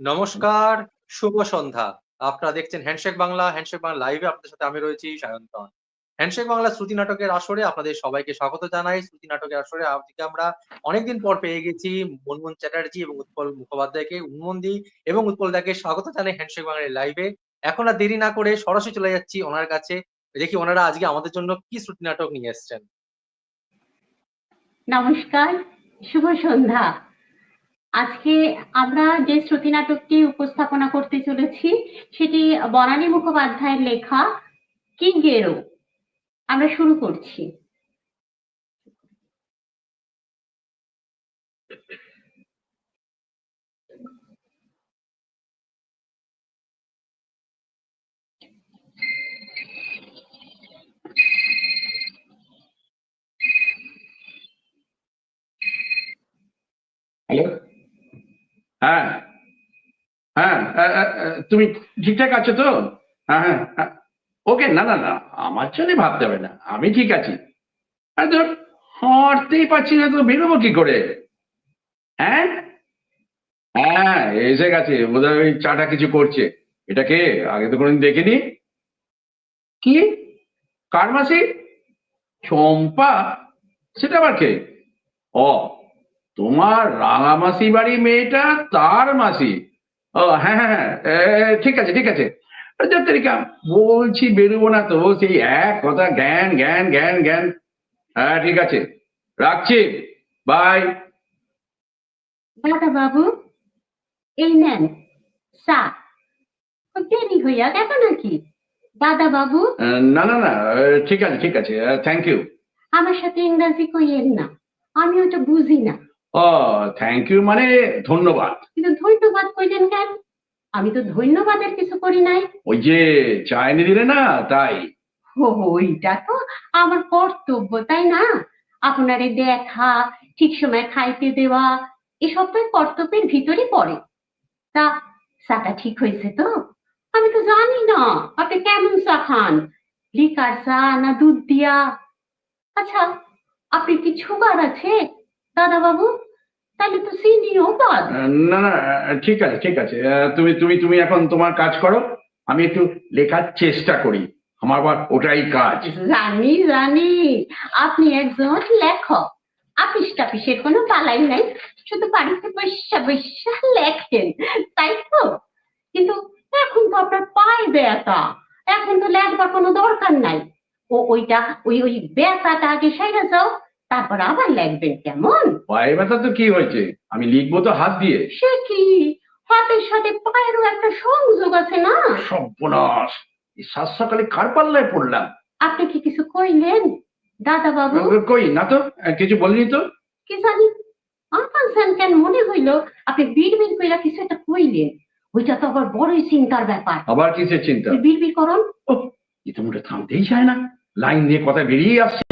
নমস্কার, শুভ সন্ধ্যা। আপনারা দেখছেন হ্যান্ডশেক বাংলা, হ্যান্ডশেক বাংলা লাইভে আপনাদের সাথে আমি রয়েছি সায়ন্তন। হ্যান্ডশেক বাংলা শ্রুতি নাটকের আসরে আপনাদের সবাইকে স্বাগত জানাই। শ্রুতি নাটকের আসরে আজকে আমরা অনেকদিন পর পেয়ে গেছি মুনমুন চ্যাটার্জি এবং উৎপল মুখোপাধ্যায়কে। মুনমুনদি এবং উৎপল দাকে স্বাগত জানাই হ্যান্ডশেক বাংলার লাইভে। এখন আর দেরি না করে সরাসরি চলে যাচ্ছি ওনার কাছে। দেখি ওনারা আজকে আমাদের জন্য কি শ্রুতি নাটক নিয়ে এসছেন। নমস্কার, শুভ সন্ধ্যা। আজকে আমরা যে শ্রুতি নাটকটি উপস্থাপনা করতে চলেছি, সেটি বনানী মুখোপাধ্যায়ের লেখা কি গেরো? আমরা শুরু করছি। হ্যালো? হ্যাঁ। হ্যাঁ তুমি ঠিকঠাক আছো তো? হ্যাঁ হ্যাঁ হ্যাঁ। ওকে, না না না, আমার জন্য ভাবতে হবে না, আমি ঠিক আছি। আর তো হাঁটতেই পারছি না তো, বেরোবো কি করে? হ্যাঁ? হ্যাঁ এসে গেছে, বোধহয় ওই চাটা কিছু করছে। এটা কে? আগে তো কোনোদিন দেখিনি। কি? কার মাসি? চম্পা? সেটা আবার কে? ও তোমার রাঙামাসি বাড়ি মেয়েটা তার মাসি। ও হ্যাঁ হ্যাঁ হ্যাঁ। ঠিক আছে ঠিক আছে। যত্রিকা বলছি বেরোবো না তো সেই এক কথা জ্ঞান জ্ঞান জ্ঞান জ্ঞান। হ্যাঁ ঠিক আছে। রাখছি। বাই। দাদা বাবু এই নেন চা। দেরি হইয়া গেল নাকি? দাদা বাবু? না না না ঠিক আছে ঠিক আছে। Thank you. আমার সাথে ইংরাজি কইয়েন না। আমি ওটা বুঝি না। ও থ্যাংক ইউ মানে ধন্যবাদ। কিন্তু ধন্যবাদ কইলেন কেন? আমি তো ধন্যবাদের কিছু করি নাই। ওই যে চা এনে দিলে না তাই। ও ওইটা তো আমার কর্তব্য তাই না? আপনারে দেখা ঠিক সময় খাইতে দেওয়া এসব তো কর্তব্যের ভিতরে পড়ে। তা চাটা ঠিক হয়েছে তো? আমি তো জানি না আপনি কেমন চা খান? লিকার চা না দুধ দিয়া? আচ্ছা আপনি কি সুগার আছে দাদা বাবু তাহলে তো চিনিও বাদ না না ঠিক আছে ঠিক আছে। তুমি তুমি তুমি এখন তোমার কাজ করো আমি একটু লেখার চেষ্টা করি। আমার আবার ওটাই কাজ। জানি জানি আপনি একজন লেখক। আপিস টাপিসের কোনো পালাই নাই শুধু বাড়িতে বসা বসা লেখেন তাই তো? কিন্তু এখন তো আপনার পায়ে ব্যথা এখন তো লেখবার কোনো দরকার নাই। ও ওইটা ওই ওই ব্যথাটা আগে সেরে যাও তারপর আবার লেখবেন কেমন? পায়ে ব্যথা তো কি হয়েছে? আমি লিখব তো হাত দিয়ে। সে কি? হাতের সাথে পায়েরও একটা সংযোগ আছে না? সর্বনাশ! এই সাত সকালে কার পাল্লায় পড়লাম? আপনি কি কিছু কইলেন? দাদা বাবু কই না তো? কিছু বলিনি তো? কি জানি? আমার যেন কেন মনে হইল আপনি বিড় বিড় কইরা কিছু একটা কইলেন। ওইটা তো আবার বড়ই চিন্তার ব্যাপার। আবার কিসের চিন্তা? আপনি বিড় বিড় করুন এ তো মোটে থামতেই চায় না। লাইন দিয়ে কথা বেরিয়ে আসছে।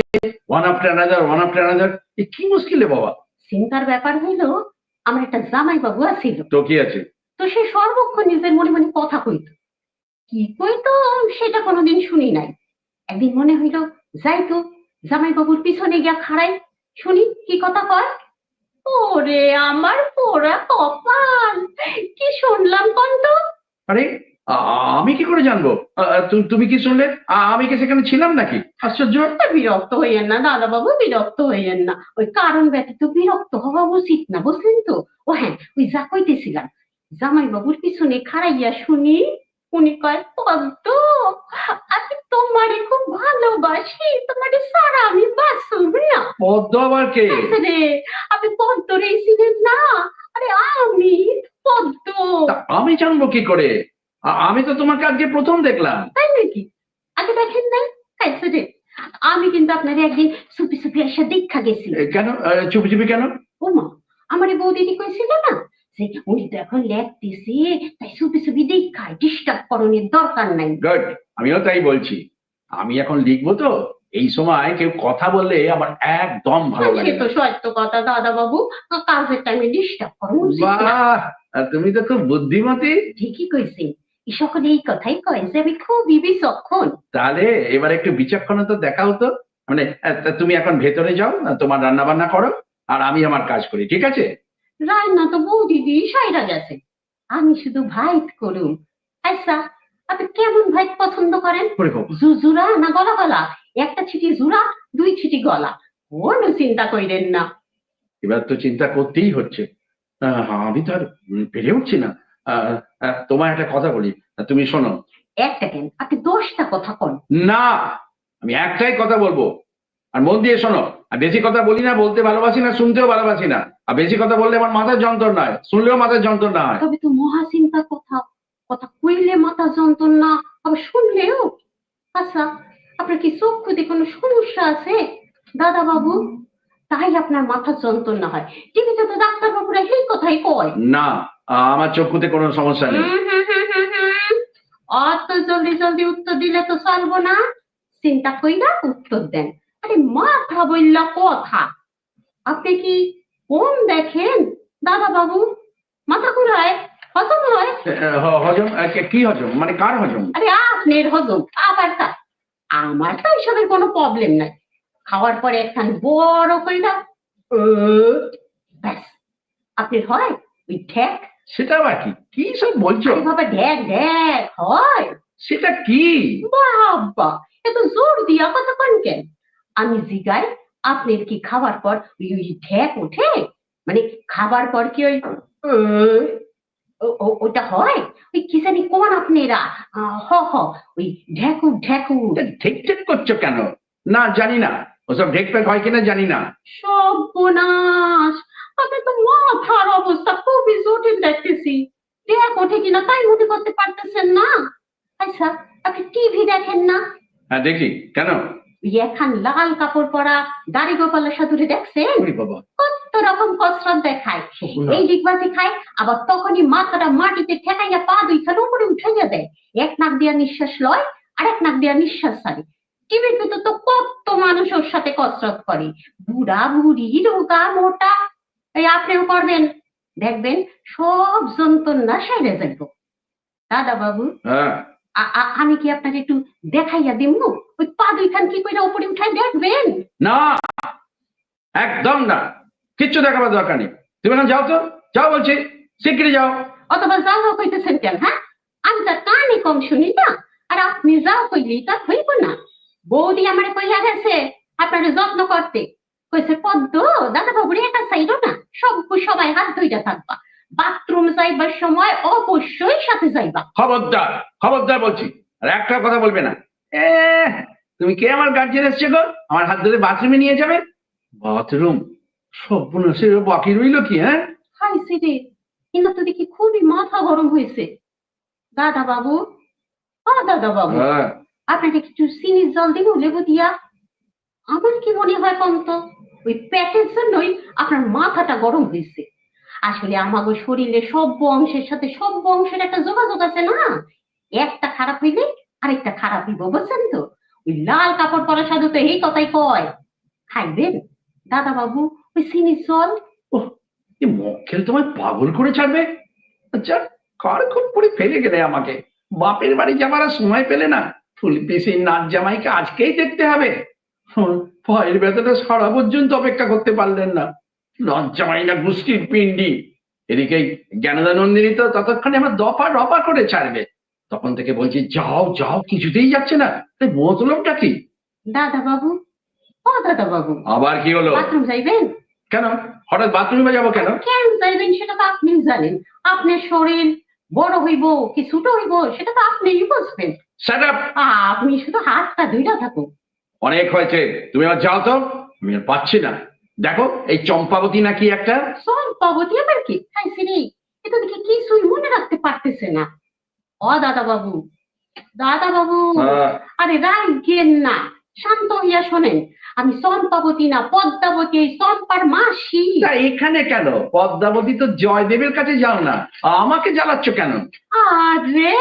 One after another one after another এ কি মুশকিলে বাবা? চিন্তার ব্যাপার হইল আমার একটা জামাই বাবু আছিল। তো কি আছে? তো সে সর্বক্ষণ নিজের মনে মনে কথা কইতো। কি কইতো সেটা কোনোদিন শুনি নাই। একদিন মনে হইল যাই তো জামাই বাবুর পিছনে গিয়া খাড়াই। শুনি কি কথা কয়? ওরে আমার পোড়া কপাল! কি শুনলাম কন্ত আরে আমি কি করে জানব? তুমি কি শুনলে? আমি কি সেখানে ছিলাম নাকি? আশ্চর্য। বিরক্ত হইয়েন না দাদা বাবু বিরক্ত হইয়েন না। ওই কারণ ব্যতীত বিরক্ত হওয়া উচিত না বুঝলেন তো? ও হ্যাঁ ওই যা কইতেছিলাম। জামাই বাবুর পিছনে খাড়াইয়া শুনি উনি কয় পদ্ম আমি তোমারে খুব ভালোবাসি তোমারে সারা আমি বাসুব না। পদ্ম আবার কে? রে আপনি পদ্ম রে ছিলেন না আরে আমি পদ্ম। আমি জানব কি করে? আমি তো তোমাকে আজকে প্রথম দেখলাম। তাই নাকি? আগে দেখেন নাই কাইছে রে আমি কিন্তু আপনার একদিন সুপি সুপি এসে দীক্ষা গেছি। কেন? চুপি চুপি কেন? ওমা আমার এই বৌদিদি কইছিল না যে উনি তো এখন লেখতেছে তাই সুপি সুপি দীক্ষায় ডিস্টার্ব করণের দরকার নাই। গুড আমিও তাই বলছি। আমি এখন লিখব তো এই সময় কেউ কথা বললে আমার একদম ভালো লাগে তো সত্য কথা দাদা বাবু কাজের টাইমে ডিস্টার্ব উচিত বাহ তুমি তো খুব বুদ্ধিমতী। ঠিকই কইছে। সকলে এই কথাই কয় যে আমি খুবই বিচক্ষণ তাহলে এবার একটু বিচক্ষণতা দেখাও তো। মানে তুমি এখন ভেতরে যাও তোমার রান্না বান্না করো আর আমি আমার কাজ করি ঠিক আছে? রান্না তো বৌদিদি সাইরা গেছে। আমি শুধু ভাইট করুম। আচ্ছা আপনি কেমন ভাইট পছন্দ করেন? করে জুজুরা না গলা গলা একটা ছিটি জুরা দুই ছিটি গলা। কোনো চিন্তা কইরেন না। এবার তো চিন্তা করতেই হচ্ছে। আমি তো আর পেরে উঠছি না। তোমায় একটা কথা বলি। তুমি শোনো। একটা কেন? আপনি দশটা কথা কন। না আমি একটাই কথা বলব। আর মন দিয়ে শোনো আর বেশি কথা বলি না বলতে ভালোবাসি না শুনতেও ভালোবাসি না। আর বেশি কথা বললে আমার মাথার যন্ত্রণা হয় শুনলেও মাথার যন্ত্রণা হয়। তবে তো মহা চিন্তা কথা। কথা কইলে মাথা যন্ত্রণা আবার শুনলেও? আচ্ছা আপনার কি চক্ষুতে কোনো সমস্যা আছে? দাদা বাবু তাই আপনার মাথা যন্ত্রণা হয়। টিভিতে তো ডাক্তার বাবুরা এই কথাই কয়। না আমার চক্ষুতে কোনো সমস্যা নেই। অত জলদি জলদি উত্তর দিলে তো চলবো না। চিন্তা কইরা উত্তর দেন। আরে মাথা বললা কথা। আপনি কি কোন দেখেন দাদা বাবু মাথা ঘুরায় হজম হয়? হজম? কি হজম? মানে কার হজম? আরে আপনার হজম আবার তা আমার তো এইসবের কোনো প্রবলেম নাই। খাওয়ার পরে একখান বড় কইরা ব্যাস। আপনার হয় ওই ঠেক। সেটা আবার কি? কি সব বলছো? বাবা ঢ্যাক ঢ্যাক হয়। সেটা কি? বাবা এত জোর দিয়া কথা কন? কেন আমি জিগাই আপনার কি খাবার পর ওই ঠেক ওঠে? মানে খাবার পর কি ওই ওটা হয়? ওই কি জানি কোন আপনারা? হ হ ওই ঢেকু ঢেকু ঠিক ঠিক করছ কেন? না জানি না। ওসব ঢেক পেক হয় কিনা জানি না। সর্বনাশ। আপনি তো মাথার অবস্থা খুবই জটিল দেখতেছি। ঠেক ওঠে কিনা তাই মনে করতে পারতেছেন না। আচ্ছা আপনি টিভি দেখেন না? হ্যাঁ দেখি। কেন? ওই একখান লাল কাপড় পরা দাড়ি গোপালের সাথে দেখছেন? কত রকম কসরত দেখায়। এই ডিগবাজি খায় আবার তখনই মাথাটা মাটিতে ঠেকাইয়া পা দুইখান উপরে উঠাইয়া দেয়। এক নাক দিয়া নিঃশ্বাস লয় আর এক নাক দিয়া নিঃশ্বাস ছাড়ে। টিভির ভিতর তো কত মানুষ ওর সাথে কসরত করে। বুড়া বুড়ি রোগা মোটা। এই আপনিও করবেন। দেখবেন সব যন্ত্রণা সেরে যাইব। দাদা বাবু হ্যাঁ আমি কি আপনাকে একটু দেখাইয়া দিব ওই পা দুইখান কি করে উপরে উঠাই দেখবেন? না একদম না। কিচ্ছু দেখাবার দরকার নেই। তুমি এখন যাও তো। যাও বলছি শিগগিরই যাও। অথবা যাও কইতেছেন কেন হ্যাঁ? আমি তার কানে কম শুনি না। আর আপনি যাও কইলি তা হইব না। বৌদি আমার কইয়া গেছে আপনার যত্ন করতে। কইছে পদ্ম দাদা বাবুরে একা চাইলো না সব সবাই হাত ধইরা থাকবা। বাথরুম যাইবার সময় অবশ্যই সাথে যাইবা। খবরদার খবরদার বলছি আর একটা কথা বলবে না। এ তুমি কে আমার গার্জিয়ান এসছে গো? আমার হাত ধরে বাথরুমে নিয়ে যাবে? বাথরুম সর্বনাশের বাকি রইল কি হ্যাঁ? খাইছি রে কিন্তু তো দেখি খুবই মাথা গরম হয়েছে। দাদা বাবু ও দাদা বাবু হ্যাঁ। আপনাকে কিছু চিনির জল দিব লেবু দিয়া, আমার কি মনে হয় কন্ত ওই প্যাটের জন্যই আপনার মাথাটা গরম হয়েছে। আসলে আমাগো শরীরে সব অংশের সাথে সব অংশের একটা যোগাযোগ আছে না? একটা খারাপ হইলে আরেকটা খারাপ হইব, বুঝছেন তো? ওই লাল কাপড় পরা সাধু তো এই কথাই কয়। খাইবেন? দাদা বাবু ওই চিনির জল এই মক্কেল তোমায় পাগল করে ছাড়বে? আচ্ছা কার খুব করে ফেলে গেলে আমাকে? বাপের বাড়ি যাবার সময় পেলে না। পিসির নাচ জামাইকে আজকেই দেখতে হবে। পায়ের ব্যথাটা সারা পর্যন্ত অপেক্ষা করতে পারলেন না। নাচ জামাই না গুষ্টির পিন্ডি এদিকে জ্ঞানদা নন্দিনী তো ততক্ষণে আমার দফা রফা করে ছাড়বে। তখন থেকে বলছি যাও যাও কিছুতেই যাচ্ছে না। মতলবটা কি? দাদা বাবু ও দাদা বাবু আবার কি হলো? বাথরুম যাইবেন? কেন? হঠাৎ বাথরুমে যাব কেন? কেন যাইবেন সেটা তো আপনি জানেন। আপনার শরীর বড় হইব কি ছোট হইব সেটা তো আপনিই বুঝবেন। আপ আপনি শুধু হাতটা ধুইরা থাকুন অনেক হয়েছে। তুমি যাও তো? আমি আর পাচ্ছি না। দেখো এই চম্পাবতী নাকি একটা? সব পাবতী আবার কি? খাইছি রে এটা দেখি কিছুই মনে রাখতে পারতেছে না। ও দাদা বাবু দাদা বাবু আরে রাগেন না। শান্ত হইয়া শোনেন আমি চম্পাবতী না পদ্মাবতী এই চম্পার মাসি। এখানে কেন? পদ্মাবতী তো জয়দেবের কাছে যাও না। আমাকে জ্বালাচ্ছ কেন? আরে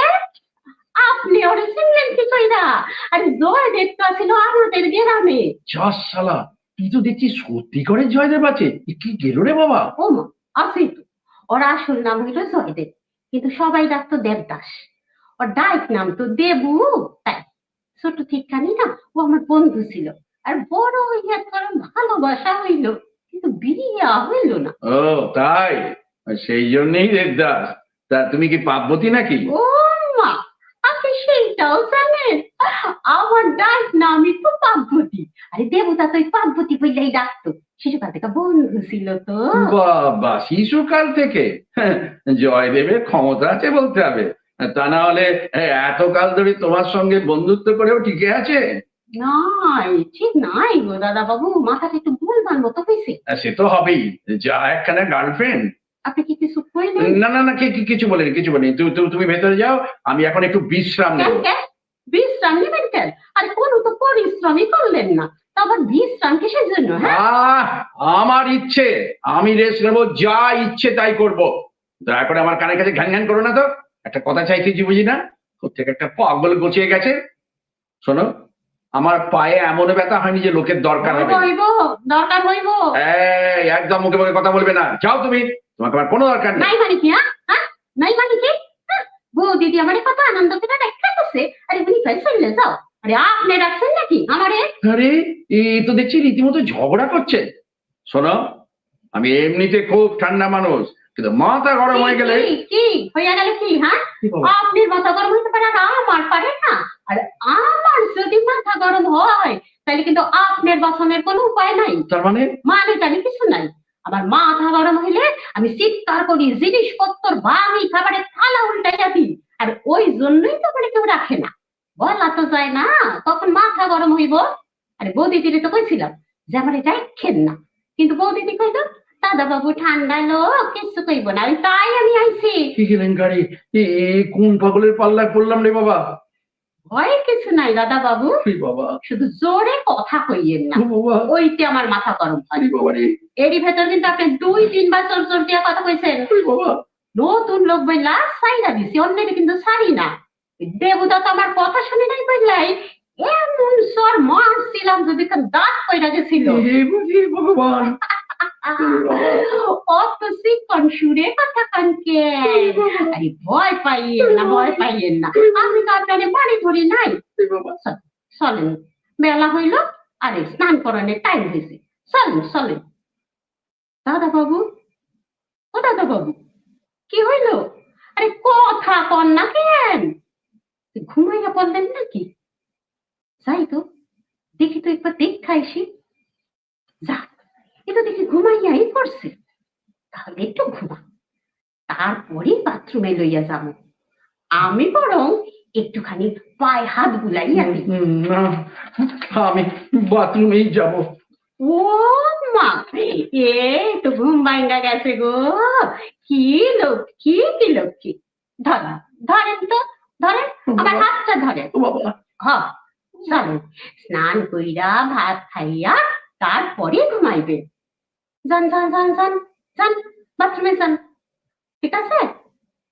আপনি ওরে চিনলেন কি কইরা আরে জয় দেখতে ছিল আমাদের গ্রামে। যশ শালা তুই তো দেখছি সত্যি করে জয়দেব আছে। এ কি গেল রে বাবা? ও মা আছে তো। ওর আসল নাম হইল জয়দেব কিন্তু সবাই ডাকতো দেবদাস। ওর ডাইক নাম তো দেবু তাই। ছোট ঠিকানি না ও আমার বন্ধু ছিল। আর বড় হইয়া তোর ভালোবাসা হইল কিন্তু বিয়া হইল না। ও তাই? সেই জন্যই দেবদাস। তা তুমি কি পার্বতী নাকি? ও সেইটাও জানেন? আমার ডাক নামই তো পার্বতী। আরে দেবতা তো ওই পার্বতী বললেই ডাকতো। শিশুকাল থেকে বন্ধু ছিল তো। বাবা শিশুকাল থেকে? জয়দেবের ক্ষমতা আছে বলতে হবে। তা না হলে এতকাল ধরে তোমার সঙ্গে বন্ধুত্ব করেও টিকে আছে? নাই ঠিক নাই গো দাদা বাবু মাথাটা একটু ভুলবার মতো হয়েছে। সে তো হবেই। যা একখানা গার্লফ্রেন্ড। আপনি কি কিছু কইলেন না না না কি- কিছু বলিনি কিছু বলিনি। তুমি ভেতরে যাও আমি এখন একটু বিশ্রাম নেব। বিশ্রাম নেবেন কেন? আরে কোনো তো পরিশ্রমই করলেন না। তা আবার বিশ্রাম কিসের জন্য হ্যাঁ? আমার ইচ্ছে আমি রেস্ট নেব যা ইচ্ছে তাই করব। দয়া করে আমার কানের কাছে ঘ্যান ঘ্যান করো না তো। একটা কথা চাইতেছি বুঝি না? থেকে একটা পাগল গচিয়ে গেছে। শোনো আমার পায়ে এমন ব্যথা হয়নি যে লোকের দরকার হবে। দরকার হইব। একদম মুখে মুখে কথা বলবে না। যাও তুমি। তোমাকে আমার কোনো দরকার নাই। মানে কি হ্যাঁ? হ্যাঁ? নাই মানে কি? বউ দিদি আমার কত আনন্দ করে দেখা করছে আরে উনি চললে যাও আরে আপনি রাখছেন নাকি আমারে? আরে এই তো দেখছি রীতিমতো ঝগড়া করছে। শোনো আমি এমনিতে খুব ঠান্ডা মানুষ কিন্তু মাথা গরম হয়ে গেলে কি, হইয়া গেল কি হ্যাঁ? আপনি মাথা গরম হইতে পারে আর আমার পারে না। আর আমার যদি মাথা গরম হয় তাহলে কিন্তু আপনার বাসনের কোনো উপায় নাই। তার মানে? মানে জানি কিছু নাই। আমার মাথা গরম হইলে আমি চিৎকার করি, জিনিসপত্র ভাঙি খাবারের থালা উল্টাইয়া দিই আর ওই জন্যই তো মানে কেউ রাখে না। বলা তো যায় না, তখন মাথা গরম হইব আরে বৌদিদিরে তো কইছিলাম যে আমার এটা খেন না। কিন্তু বৌদিদি কইল দাদা বাবু ঠান্ডা লোক কিছু কইব না। তাই আমি আইছি। কি এ কোন পাগলের পাল্লায় পড়লাম রে বাবা? ভয় কিছু নাই দাদা বাবু বাবা? শুধু জোরে কথা কইয়েন না। ওইতে আমার মাথা গরম হয়। এরই ভেতর কিন্তু আপনি দুই তিনবার চোর চোর দিয়া কথা কইছেন। নতুন লোক বললা সাইরা দিছি অন্যের কিন্তু সারি না। দেবতা তো আমার কথা শুনে নাই বললাই এমন সর মারছিলাম যদি দাঁত কইরা গেছিল। ভগবান। অত শিকন সুরে কথা কানকে আরে ভয় পাইয়েন না ভয় পাইয়েন না আমি তো আপনারে বাড়ি ধরি নাই চলেন বেলা হইল আরে স্নান করানোর টাইম হয়েছে চলেন চলেন দাদা বাবু ও দাদা বাবু কি হইল আরে কথা কন না কেন ঘুমাইয়া পড়লেন নাকি যাই তো দেখি তো একবার দেখাইছি যাক এ তো দেখি ঘুমাইয়াই পড়ছে। তাহলে একটু ঘুমা। তারপরে বাথরুমে লইয়া যাব। আমি বরং একটুখানি পায়ে হাত বুলাই আনি না আমি বাথরুমেই যাব। ও মা এ তো ঘুম ভাঙ্গা গেছে গো। কি লক্ষ্মী কি লক্ষ্মী ধরেন ধরেন তো ধরেন আমার হাতটা ধরেন। ও বাবা। হ চলেন স্নান কইরা ভাত খাইয়া তারপরে ঘুমাইবে। যান যান যান যান যান বাথরুমে যান ঠিক আছে?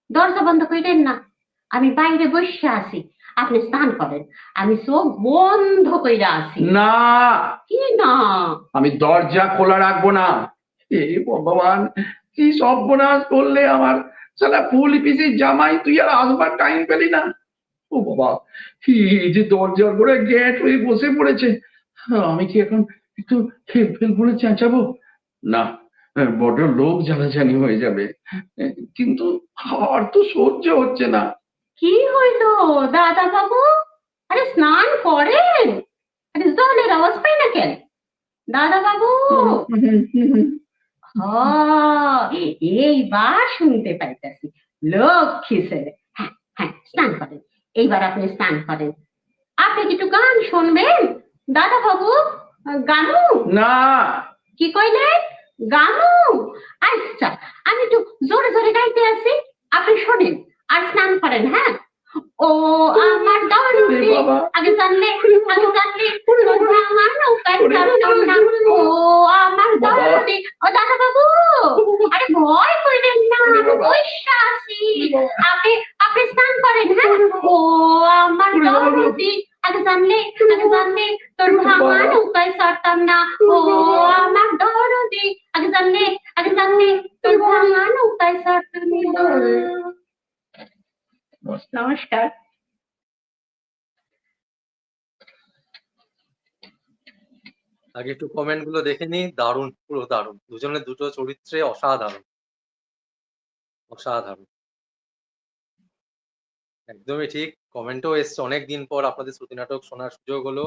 দরজা বন্ধ কইরেন না। আমি বাইরে বসে আছি। আপনি স্নান করেন। আমি চোখ বন্ধ কইরা আছি। না। কি না? আমি দরজা খোলা রাখব না। হে ভগবান কি সর্বনাশ করলে আমার সালা ফুল পিসি জামাই তুই আর আসবার টাইম পেলি না। ও বাবা কি এই যে দরজার করে গেট হয়ে বসে পড়েছে। আমি কি এখন একটু ফেল ফেল বলে চেঁচাবো? না বড় লোক জ্বালাজানি হয়ে যাবে। কিন্তু আর তো সহ্য হচ্ছে না। কি হইল? দাদা বাবু আরে স্নান করেন। আরে জলের আওয়াজ পাই না কেন? দাদা বাবু এইবার শুনতে পাইতেছি। লক্ষ্মী ছেলে। হ্যাঁ হ্যাঁ স্নান করেন। এইবার আপনি স্নান করেন। আপনি কি একটু গান শুনবেন? দাদা বাবু গানু? না। কি কইলেন? গানু! আচ্ছা আমি একটু জোরে জোরে গাইতে আছি আপনি শোনেন আর স্নান করেন হ্যাঁ? ও আমার দরদি আগে জানলে আগে জানলে আমার ও আমার ও দাদা বাবু আরে ভয় কইলেন না আমি বৈশা আছি আপনি আপনি স্নান করেন হ্যাঁ? ও আমার দরদি আগে জানলে আগে জানলে তোর ভাঙা নৌকায় চাপতাম না ও আমার দরদি আগে জানলে আগে জানলে তোর ভাঙা নৌকায় চাপতাম না নমস্কার আগে একটু কমেন্টগুলো দেখে নিই দারুণ পুরো দারুণ। দুজনের দুটো চরিত্রে অসাধারণ। অসাধারণ। একদমই ঠিক। কমেন্টও এসছে অনেক দিন পর আপনাদের শ্রুতি নাটক শোনার সুযোগ হলো।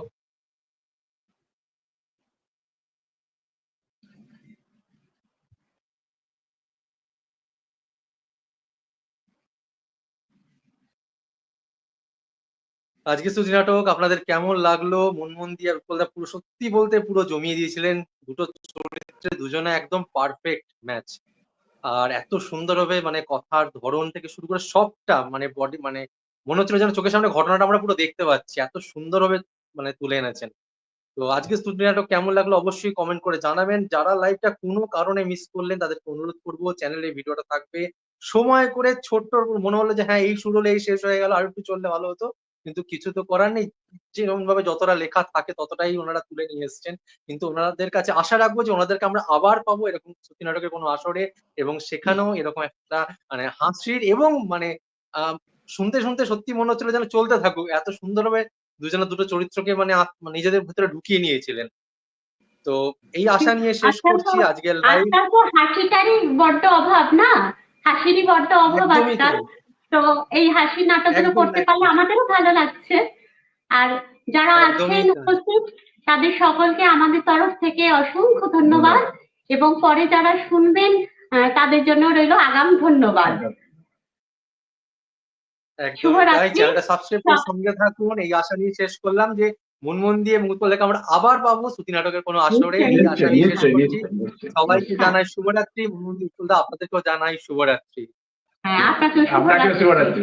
আজকে শ্রুতি নাটক আপনাদের কেমন লাগল? মন মন দিয়ে বিপুলদা পুরো সত্যি বলতে পুরো জমিয়ে দিয়েছিলেন। দুটো চরিত্রে দুজনে একদম পারফেক্ট ম্যাচ আর এত সুন্দরভাবে মানে কথার ধরন থেকে শুরু করে সবটা মানে বডি মানে মনে হচ্ছিল যেন চোখের সামনে ঘটনাটা আমরা পুরো দেখতে পাচ্ছি। এত সুন্দরভাবে মানে তুলে এনেছেন। তো আজকে স্টুডিও নাটক কেমন লাগল অবশ্যই কমেন্ট করে জানাবেন। যারা লাইভটা কোনো কারণে মিস করলেন তাদেরকে অনুরোধ করব চ্যানেলে ভিডিওটা থাকবে। সময় করে ছোট্ট মনে হলো যে হ্যাঁ এই শুরু হলে এই শেষ হয়ে গেল, আর একটু চললে ভালো হতো। কিন্তু কিছু তো করার নেই। যেরকম ভাবে যতটা লেখা থাকে ততটাই ওনারা তুলে নিয়ে এসছেন। কিন্তু ওনাদের কাছে আশা রাখব যে ওনাদেরকে আমরা আবার পাবো এরকম সত্যি নাটকের কোনো আসরে এবং সেখানেও এরকম একটা মানে হাসির এবং মানে শুনতে শুনতে সত্যি মনে হচ্ছিল যেন চলতে থাকুক। এত সুন্দরভাবে দুজনে দুটো চরিত্রকে মানে নিজেদের ভিতরে ঢুকিয়ে নিয়েছিলেন। তো এই আশা নিয়ে শেষ করছি আজকের লাইভ হাসিটারই বড্ড অভাব না? হাসিরই বড্ড অভাব আজকাল। তো এই হাসির নাটকগুলো করতে। পারলে আমাদেরও ভালো লাগছে। আর যারা আছেন উপস্থিত তাদের সকলকে আমাদের তরফ থেকে অসংখ্য ধন্যবাদ এবং পরে যারা শুনবেন তাদের জন্য রইল আগাম ধন্যবাদ। চ্যানেলটা সাবস্ক্রাইব করে সঙ্গে থাকুন। এই আশা নিয়ে শেষ করলাম যে মন মন দিয়ে মুখ লেখা আমরা আবার পাবো। শ্রুতি নাটকের কোনো আসরে এই আশা নিয়ে শেষ করছি। সবাইকে জানাই শুভরাত্রি মুনমুন বিপুলদা আপনাদেরকেও জানাই শুভরাত্রি হ্যাঁ আপনাকেও শুভরাত্রি।